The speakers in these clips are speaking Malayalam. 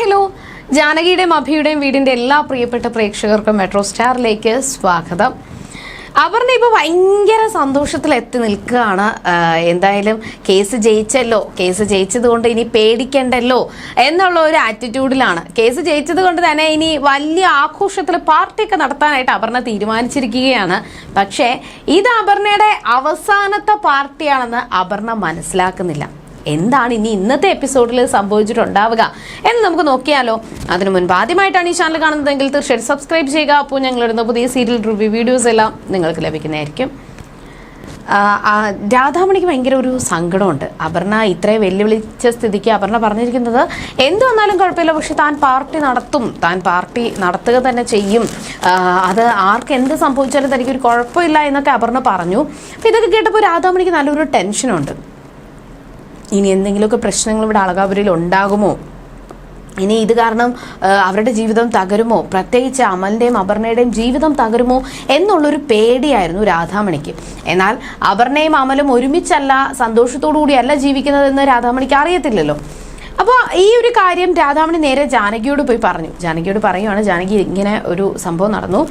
ഹലോ. ജാനകിയുടെയും അഭിയുടെയും വീടിന്റെ എല്ലാ പ്രിയപ്പെട്ട പ്രേക്ഷകർക്കും മെട്രോ സ്റ്റാറിലേക്ക് സ്വാഗതം. അപർണ ഇപ്പോൾ ഭയങ്കര സന്തോഷത്തിൽ എത്തി നിൽക്കുകയാണ്. എന്തായാലും കേസ് ജയിച്ചല്ലോ. കേസ് ജയിച്ചത് കൊണ്ട് ഇനി പേടിക്കണ്ടല്ലോ എന്നുള്ള ഒരു ആറ്റിറ്റ്യൂഡിലാണ് കേസ് ജയിച്ചത് കൊണ്ട് തന്നെ ഇനി വലിയ ആഘോഷത്തിൽ പാർട്ടിയൊക്കെ നടത്താനായിട്ട് അപർണ തീരുമാനിച്ചിരിക്കുകയാണ്. പക്ഷേ ഇത് അപർണയുടെ അവസാനത്തെ പാർട്ടിയാണെന്ന് അപർണ മനസ്സിലാക്കുന്നില്ല. എന്താണ് ഇനി ഇന്നത്തെ എപ്പിസോഡിൽ സംഭവിച്ചിട്ടുണ്ടാവുക എന്ന് നമുക്ക് നോക്കിയാലോ. അതിനു മുൻപ് ആദ്യമായിട്ടാണ് ഈ ചാനൽ കാണുന്നതെങ്കിൽ തീർച്ചയായിട്ടും സബ്സ്ക്രൈബ് ചെയ്യുക. അപ്പോൾ ഞങ്ങൾ ഞങ്ങളിടുന്ന പുതിയ സീരിയൽ റിവ്യൂ വീഡിയോസ് എല്ലാം നിങ്ങൾക്ക് ലഭിക്കുന്നതായിരിക്കും. രാധാമണിക്ക് ഭയങ്കര ഒരു സങ്കടമുണ്ട്. അപർണ ഇത്രയും വെല്ലുവിളിച്ച സ്ഥിതിക്ക് അപർണ പറഞ്ഞിരിക്കുന്നത് എന്ത് വന്നാലും കുഴപ്പമില്ല. പക്ഷെ താൻ പാർട്ടി നടത്തും. താൻ പാർട്ടി നടത്തുക തന്നെ ചെയ്യും. അത് ആർക്ക് എന്ത് സംഭവിച്ചാലും തനിക്കൊരു കുഴപ്പമില്ല എന്നൊക്കെ അപർണ പറഞ്ഞു. അപ്പം ഇതൊക്കെ കേട്ടപ്പോൾ രാധാമണിക്ക് നല്ലൊരു ടെൻഷനുണ്ട്. ഇനി എന്തെങ്കിലുമൊക്കെ പ്രശ്നങ്ങൾ ഇവിടെ അളകാപുരയിൽ ഉണ്ടാകുമോ? ഇനി ഇത് കാരണം അവരുടെ ജീവിതം തകരുമോ? പ്രത്യേകിച്ച് അമലിന്റെയും അപർണയുടെയും ജീവിതം തകരുമോ എന്നുള്ളൊരു പേടിയായിരുന്നു രാധാമണിക്ക്. എന്നാൽ അപർണയും അമലും ഒരുമിച്ചല്ല സന്തോഷത്തോടു കൂടിയല്ല ജീവിക്കുന്നതെന്ന് രാധാമണിക്ക് അറിയത്തില്ലല്ലോ. അപ്പോൾ ഈ ഒരു കാര്യം രാധാമണി നേരെ ജാനകിയോട് പോയി പറഞ്ഞു. ജാനകിയോട് പറയുവാണ് ജാനകി ഇങ്ങനെ ഒരു സംഭവം നടന്നു.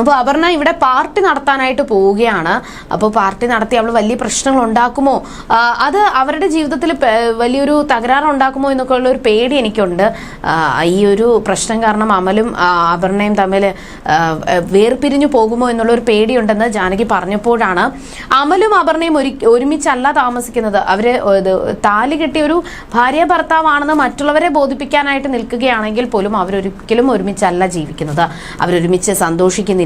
അപ്പോൾ അപർണ ഇവിടെ പാർട്ടി നടത്താനായിട്ട് പോവുകയാണ്. അപ്പോൾ പാർട്ടി നടത്തി അവൾ വലിയ പ്രശ്നങ്ങൾ ഉണ്ടാക്കുമോ അത് അവരുടെ ജീവിതത്തിൽ വലിയൊരു തകരാറ് ഉണ്ടാക്കുമോ എന്നൊക്കെ ഉള്ള ഒരു പേടി എനിക്കുണ്ട്. ഈ ഒരു പ്രശ്നം കാരണം അമലും അപർണയും തമ്മിൽ വേർപിരിഞ്ഞു പോകുമോ എന്നുള്ള ഒരു പേടിയുണ്ടെന്ന് ജാനകി പറഞ്ഞപ്പോഴാണ് അമലും അപർണയും ഒരു ഒരുമിച്ചല്ല താമസിക്കുന്നത്. ഇത് താലി കെട്ടിയ ഒരു ഭാര്യ ഭർത്താവാണെന്ന് മറ്റുള്ളവരെ ബോധിപ്പിക്കാനായിട്ട് നിൽക്കുകയാണെങ്കിൽ പോലും അവരൊരിക്കലും ഒരുമിച്ചല്ല ജീവിക്കുന്നത്. അവരൊരുമിച്ച് സന്തോഷിക്കുന്നില്ല.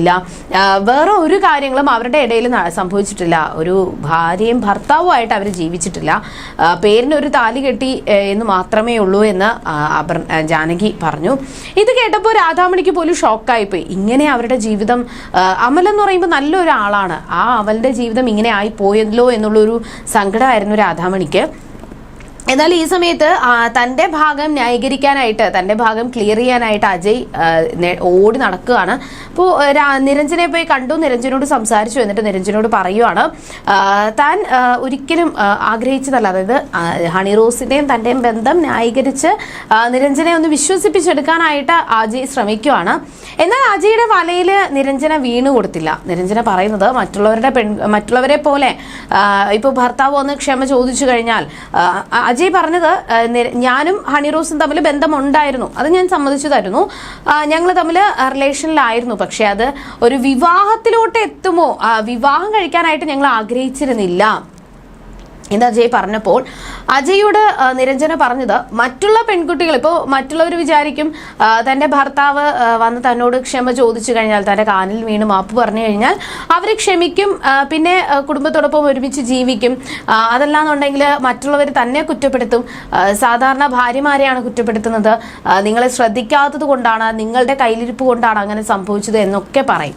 ആ, വേറെ ഒരു കാര്യങ്ങളും അവരുടെ ഇടയിൽ സംഭവിച്ചിട്ടില്ല. ഒരു ഭാര്യയും ഭർത്താവുമായിട്ട് അവർ ജീവിച്ചിട്ടില്ല. പേരിന് ഒരു താലി കെട്ടി എന്ന് മാത്രമേ ഉള്ളൂ എന്ന് അപർ ജാനകി പറഞ്ഞു. ഇത് കേട്ടപ്പോൾ രാധാമണിക്ക് പോലും ഷോക്കായിപ്പോയി ഇങ്ങനെ അവരുടെ ജീവിതം അമൽ എന്ന് പറയുമ്പോൾ നല്ലൊരാളാണ്. ആ അവളുടെ ജീവിതം ഇങ്ങനെ ആയി പോയല്ലോ എന്നുള്ളൊരു സങ്കടമായിരുന്നു രാധാമണിക്ക്. എന്നാൽ ഈ സമയത്ത് തന്റെ ഭാഗം ന്യായീകരിക്കാനായിട്ട് തന്റെ ഭാഗം ക്ലിയർ ചെയ്യാനായിട്ട് അജയ് ഓടി നടക്കുകയാണ്. അപ്പോൾ നിരഞ്ജനെ പോയി കണ്ടു. നിരഞ്ജനോട് സംസാരിച്ചു. എന്നിട്ട് നിരഞ്ജനോട് പറയുവാണ് താൻ ഒരിക്കലും ആഗ്രഹിച്ചതല്ല. അതായത് ഹണി റോസിന്റെയും തന്റെയും ബന്ധം ന്യായീകരിച്ച് നിരഞ്ജനെ ഒന്ന് വിശ്വസിപ്പിച്ചെടുക്കാനായിട്ട് അജയ് ശ്രമിക്കുവാണ്. എന്നാൽ അജയുടെ വലയിൽ നിരഞ്ജന വീണു കൊടുത്തില്ല. നിരഞ്ജന പറയുന്നത് മറ്റുള്ളവരുടെ പെൺ മറ്റുള്ളവരെ പോലെ ഇപ്പോൾ ഭർത്താവ് ഒന്ന് ക്ഷമ ചോദിച്ചു കഴിഞ്ഞാൽ അജയ് പറഞ്ഞത് ഞാനും ഹണി റോസും തമ്മിൽ ബന്ധമുണ്ടായിരുന്നു. അത് ഞാൻ സമ്മതിച്ചു തരുന്നു ഞങ്ങൾ തമ്മിൽ റിലേഷനിലായിരുന്നു. പക്ഷെ അത് ഒരു വിവാഹത്തിലോട്ട് എത്തുമോ വിവാഹം കഴിക്കാനായിട്ട് ഞങ്ങൾ ആഗ്രഹിച്ചിരുന്നില്ല. എന്ന് അജയ് പറഞ്ഞപ്പോൾ അജയോട് നിരഞ്ജന പറഞ്ഞത് മറ്റുള്ള പെൺകുട്ടികൾ ഇപ്പോൾ മറ്റുള്ളവർ വിചാരിക്കും തന്റെ ഭർത്താവ് വന്ന് തന്നോട് ക്ഷമ ചോദിച്ചു കഴിഞ്ഞാൽ തന്റെ കാലിൽ വീണ് മാപ്പ് പറഞ്ഞു കഴിഞ്ഞാൽ അവർ ക്ഷമിക്കും പിന്നെ കുടുംബത്തോടൊപ്പം ഒരുമിച്ച് ജീവിക്കും. അതല്ലാന്നുണ്ടെങ്കിൽ മറ്റുള്ളവർ തന്നെ കുറ്റപ്പെടുത്തും. സാധാരണ ഭാര്യമാരെയാണ് കുറ്റപ്പെടുത്തുന്നത്. നിങ്ങളെ ശ്രദ്ധിക്കാത്തത് കൊണ്ടാണ് നിങ്ങളുടെ കയ്യിലിരിപ്പ് കൊണ്ടാണ് അങ്ങനെ സംഭവിച്ചത് എന്നൊക്കെ പറയും.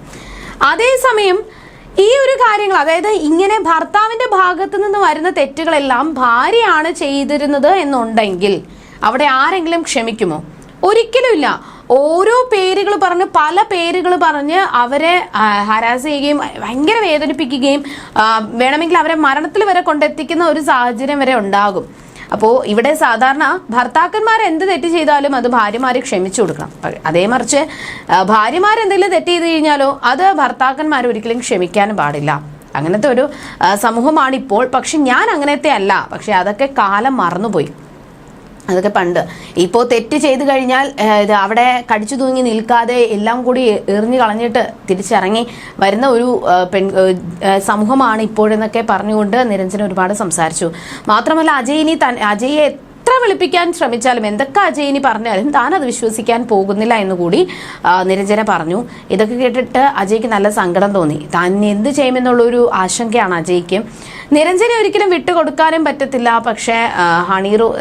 അതേസമയം ഈ ഒരു കാര്യങ്ങൾ അതായത് ഇങ്ങനെ ഭർത്താവിന്റെ ഭാഗത്തു നിന്ന് വരുന്ന തെറ്റുകളെല്ലാം ഭാര്യയാണ് ചെയ്തിരുന്നത് എന്നുണ്ടെങ്കിൽ അവിടെ ആരെങ്കിലും ക്ഷമിക്കുമോ? ഒരിക്കലുമില്ല ഓരോ പേരുകൾ പറഞ്ഞ് പല പേരുകൾ പറഞ്ഞ് അവരെ ഹരാസ് ചെയ്യുകയും ഭയങ്കര വേദനിപ്പിക്കുകയും വേണമെങ്കിൽ അവരെ മരണത്തിൽ വരെ കൊണ്ടെത്തിക്കുന്ന ഒരു സാഹചര്യം വരെ ഉണ്ടാകും. അപ്പോൾ ഇവിടെ സാധാരണ ഭർത്താക്കന്മാർ എന്ത് തെറ്റ് ചെയ്താലും അത് ഭാര്യമാരെ ക്ഷമിച്ചു കൊടുക്കണം. അതേ മറിച്ച് ഭാര്യമാർ എന്തെങ്കിലും തെറ്റ് ചെയ്ത് കഴിഞ്ഞാലോ അത് ഭർത്താക്കന്മാർ ഒരിക്കലും ക്ഷമിക്കാനും പാടില്ല. അങ്ങനത്തെ ഒരു സമൂഹമാണ് ഇപ്പോൾ. പക്ഷെ ഞാൻ അങ്ങനത്തെ അല്ല. പക്ഷെ അതൊക്കെ കാലം മറന്നുപോയി. അതൊക്കെ പണ്ട്. ഇപ്പോൾ തെറ്റ് ചെയ്തു കഴിഞ്ഞാൽ ഇത് അവിടെ കടിച്ചു തൂങ്ങി നിൽക്കാതെ എല്ലാം കൂടി എറിഞ്ഞു കളഞ്ഞിട്ട് തിരിച്ചിറങ്ങി വരുന്ന ഒരു പെൺ സമൂഹമാണ് ഇപ്പോഴെന്നൊക്കെ പറഞ്ഞുകൊണ്ട് നിരഞ്ജന ഒരുപാട് സംസാരിച്ചു. മാത്രമല്ല അജയ് ഇനി തൻ അജയെ വിളിപ്പിക്കാൻ ശ്രമിച്ചാലും എന്തൊക്കെ അജയിനി പറഞ്ഞാലും താൻ അത് വിശ്വസിക്കാൻ പോകുന്നില്ല എന്ന് കൂടി നിരഞ്ജന പറഞ്ഞു. ഇതൊക്കെ കേട്ടിട്ട് അജയ്ക്ക് നല്ല സങ്കടം തോന്നി. താൻ എന്ത് ചെയ്യുമെന്നുള്ളൊരു ആശങ്കയാണ് അജയ്ക്ക്. നിരഞ്ജനെ ഒരിക്കലും വിട്ടുകൊടുക്കാനും പറ്റത്തില്ല. പക്ഷേ ആ, ഹണി റോ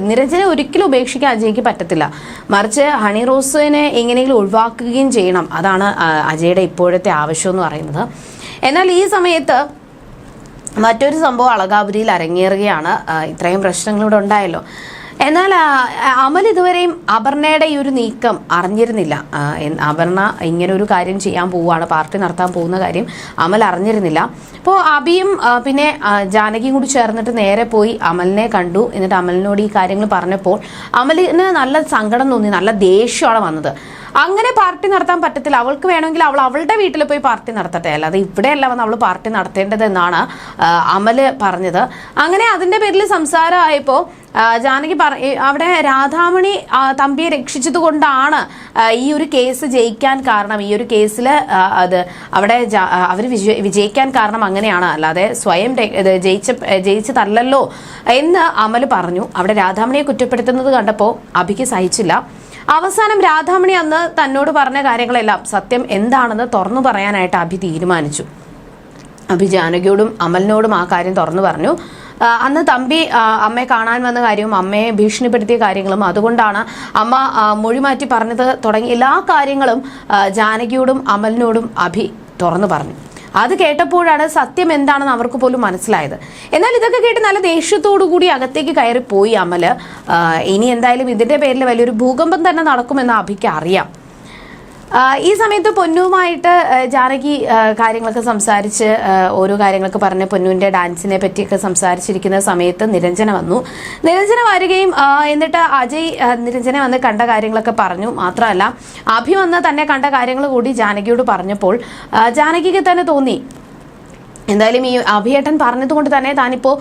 നിരഞ്ജനെ ഒരിക്കലും ഉപേക്ഷിക്കാൻ അജയ്ക്ക് പറ്റത്തില്ല. മറിച്ച് ഹണി റോസിനെ എങ്ങനെയെങ്കിലും ഒഴിവാക്കുകയും ചെയ്യണം. അതാണ് അജയുടെ ഇപ്പോഴത്തെ ആവശ്യം എന്ന് പറയുന്നത്. എന്നാൽ ഈ സമയത്ത് മറ്റൊരു സംഭവം അളകാപുരിയിൽ അരങ്ങേറുകയാണ്. ഇത്രയും പ്രശ്നങ്ങളിവിടെ ഉണ്ടായല്ലോ. എന്നാൽ അമൽ ഇതുവരെയും അപർണയുടെ ഈ ഒരു നീക്കം അറിഞ്ഞിരുന്നില്ല. അപർണ ഇങ്ങനെ ഒരു കാര്യം ചെയ്യാൻ പോവുകയാണ് പാർട്ടി നടത്താൻ പോകുന്ന കാര്യം അമൽ അറിഞ്ഞിരുന്നില്ല. അപ്പോൾ അബിയും പിന്നെ ജാനകിയും കൂടി ചേർന്നിട്ട് നേരെ പോയി അമലിനെ കണ്ടു. എന്നിട്ട് അമലിനോട് ഈ കാര്യങ്ങൾ പറഞ്ഞപ്പോൾ അമലിന് നല്ല സങ്കടം തോന്നി നല്ല ദേഷ്യമാണ് വന്നത്. അങ്ങനെ പാർട്ടി നടത്താൻ പറ്റത്തില്ല. അവൾക്ക് വേണമെങ്കിൽ അവൾ അവളുടെ വീട്ടിൽ പോയി പാർട്ടി നടത്തട്ടെ. അല്ലാതെ ഇവിടെയല്ല വന്ന് അവൾ പാർട്ടി നടത്തേണ്ടത് എന്നാണ് ആ, അമൽ പറഞ്ഞത്. അങ്ങനെ അതിന്റെ പേരിൽ സംസാരമായപ്പോൾ ജാനകി പറ അവിടെ രാധാമണി തമ്പിയെ രക്ഷിച്ചത് കൊണ്ടാണ് ഈ ഒരു കേസ് ജയിക്കാൻ കാരണം ഈ ഒരു കേസിൽ അത് അവിടെ അവർ വിജയിക്കാൻ കാരണം അങ്ങനെയാണ്. അല്ലാതെ സ്വയം ജയിച്ച ജയിച്ചതല്ലോ എന്ന് അമൽ പറഞ്ഞു. അവിടെ രാധാമണിയെ കുറ്റപ്പെടുത്തുന്നത് കണ്ടപ്പോൾ അഭിക്ക് സഹിച്ചില്ല. അവസാനം രാധാമണി അന്ന് തന്നോട് പറഞ്ഞ കാര്യങ്ങളെല്ലാം സത്യം എന്താണെന്ന് തുറന്നു പറയാനായിട്ട് അഭി തീരുമാനിച്ചു. അഭി ജാനകിയോടും അമലിനോടും ആ കാര്യം തുറന്നു പറഞ്ഞു. അന്ന് തമ്പി അമ്മയെ കാണാൻ വന്ന കാര്യവും അമ്മയെ ഭീഷണിപ്പെടുത്തിയ കാര്യങ്ങളും അതുകൊണ്ടാണ് അമ്മ മൊഴി മാറ്റി പറഞ്ഞത് തുടങ്ങിയ എല്ലാ കാര്യങ്ങളും ജാനകിയോടും അമലിനോടും അഭി തുറന്നു പറഞ്ഞു. അത് കേട്ടപ്പോഴാണ് സത്യം എന്താണെന്ന് അവർക്ക് പോലും മനസ്സിലായത്. എന്നാൽ ഇതൊക്കെ കേട്ട് നല്ല ദേഷ്യത്തോടു കൂടി അകത്തേക്ക് കയറി പോയി അമൽ ഇനി എന്തായാലും ഇതിന്റെ പേരിൽ വലിയൊരു ഭൂകമ്പം തന്നെ നടക്കുമെന്ന് അഭിക്ക് അറിയാം. ഈ സമയത്ത് പൊന്നുവുമായിട്ട് ജാനകി കാര്യങ്ങളൊക്കെ സംസാരിച്ച് ഓരോ കാര്യങ്ങളൊക്കെ പറഞ്ഞ് പൊന്നുവിന്റെ ഡാൻസിനെ പറ്റിയൊക്കെ സംസാരിച്ചിരിക്കുന്ന സമയത്ത് നിരഞ്ജന വന്നു. നിരഞ്ജന വരികയും എന്നിട്ട് അജയ് നിരഞ്ജന വന്ന് കണ്ട കാര്യങ്ങളൊക്കെ പറഞ്ഞു. മാത്രമല്ല അഭി വന്ന് തന്നെ കണ്ട കാര്യങ്ങൾ കൂടി ജാനകിയോട് പറഞ്ഞപ്പോൾ ജാനകിക്ക് തന്നെ തോന്നി എന്തായാലും ഈ അഭിയേട്ടൻ പറഞ്ഞതുകൊണ്ട് തന്നെ താനിപ്പോ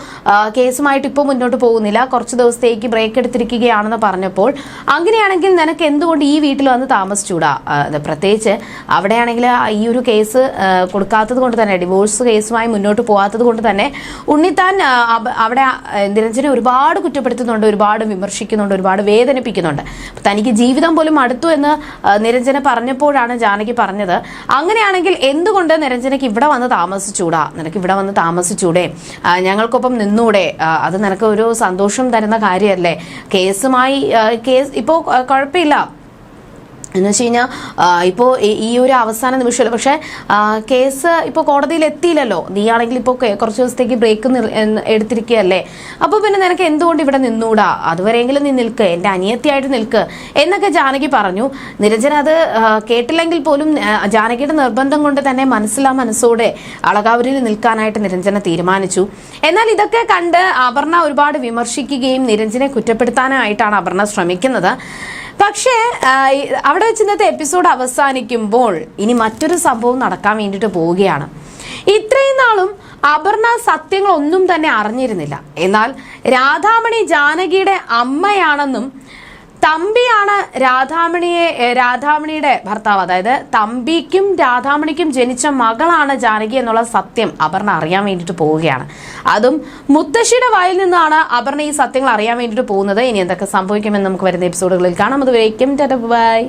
കേസുമായിട്ട് ഇപ്പോൾ മുന്നോട്ട് പോകുന്നില്ല. കുറച്ച് ദിവസത്തേക്ക് ബ്രേക്ക് എടുത്തിരിക്കുകയാണെന്ന് പറഞ്ഞപ്പോൾ അങ്ങനെയാണെങ്കിൽ നിനക്ക് എന്തുകൊണ്ട് ഈ വീട്ടിൽ വന്ന് താമസിച്ചൂടാ? പ്രത്യേകിച്ച് അവിടെയാണെങ്കിൽ ഈ ഒരു കേസ് കൊടുക്കാത്തത് കൊണ്ട് തന്നെ ഡിവോഴ്സ് കേസുമായി മുന്നോട്ട് പോകാത്തത് കൊണ്ട് തന്നെ ഉണ്ണിത്താൻ അവിടെ നിരഞ്ജനെ ഒരുപാട് കുറ്റപ്പെടുത്തുന്നുണ്ട് ഒരുപാട് വിമർശിക്കുന്നുണ്ട് ഒരുപാട് വേദനിപ്പിക്കുന്നുണ്ട്. തനിക്ക് ജീവിതം പോലും അടുത്തു എന്ന് നിരഞ്ജന പറഞ്ഞപ്പോഴാണ് ജാനകി പറഞ്ഞത്. അങ്ങനെയാണെങ്കിൽ എന്തുകൊണ്ട് നിരഞ്ജനയ്ക്ക് ഇവിടെ വന്ന് താമസിച്ചൂടാ? നിനക്ക് ഇവിടെ വന്ന് താമസിച്ചൂടെ? ഞങ്ങൾക്കൊപ്പം നിന്നൂടെ. അത് നിനക്ക് ഒരു സന്തോഷം തരുന്ന കാര്യമല്ലേ കേസുമായി കേസ് ഇപ്പോൾ കുഴപ്പമില്ല. എന്ന് വെച്ച് കഴിഞ്ഞാൽ ഇപ്പോൾ ഈ ഒരു അവസാന നിമിഷമല്ല പക്ഷേ കേസ് ഇപ്പോൾ കോടതിയിൽ എത്തിയില്ലല്ലോ. നീ ആണെങ്കിൽ ഇപ്പോൾ കുറച്ച് ദിവസത്തേക്ക് ബ്രേക്ക് എടുത്തിരിക്കുകയല്ലേ. അപ്പോൾ പിന്നെ നിനക്ക് എന്തുകൊണ്ട് ഇവിടെ നിന്നൂടാ? അതുവരെയെങ്കിലും നീ നിൽക്ക്. എന്റെ അനിയത്തിയായിട്ട് നിൽക്ക്. എന്നൊക്കെ ജാനകി പറഞ്ഞു. നിരഞ്ജന അത് കേട്ടില്ലെങ്കിൽ പോലും ജാനകിയുടെ നിർബന്ധം കൊണ്ട് തന്നെ മനസ്സിലാ മനസ്സോടെ അളകാവൂരിൽ നിൽക്കാനായിട്ട് നിരഞ്ജന തീരുമാനിച്ചു. എന്നാൽ ഇതൊക്കെ കണ്ട് അപർണ ഒരുപാട് വിമർശിക്കുകയും നിരഞ്ജനെ കുറ്റപ്പെടുത്താനായിട്ടാണ് അപർണ ശ്രമിക്കുന്നത്. പക്ഷേ അവിടെ വെച്ച് ഇന്നത്തെ എപ്പിസോഡ് അവസാനിക്കുമ്പോൾ ഇനി മറ്റൊരു സംഭവം നടക്കാൻ വേണ്ടിയിട്ട് പോവുകയാണ്. ഇത്രയും നാളും അപർണ സത്യങ്ങളൊന്നും തന്നെ അറിഞ്ഞിരുന്നില്ല. എന്നാൽ രാധാമണി ജാനകിയുടെ അമ്മയാണെന്നും തമ്പിയാണ് രാധാമണിയെ രാധാമണിയുടെ ഭർത്താവ്. അതായത് തമ്പിക്കും രാധാമണിക്കും ജനിച്ച മകളാണ് ജാനകി എന്നുള്ള സത്യം അപർണ അറിയാൻ വേണ്ടിട്ട് പോവുകയാണ്. അതും മുത്തശ്ശിയുടെ വായിൽ നിന്നാണ് അപർണ ഈ സത്യങ്ങൾ അറിയാൻ വേണ്ടിട്ട് പോകുന്നത്. ഇനി എന്തൊക്കെ സംഭവിക്കുമെന്ന് നമുക്ക് വരുന്ന എപ്പിസോഡുകളിൽ കാണാം. അതുവരേക്കും ബൈ.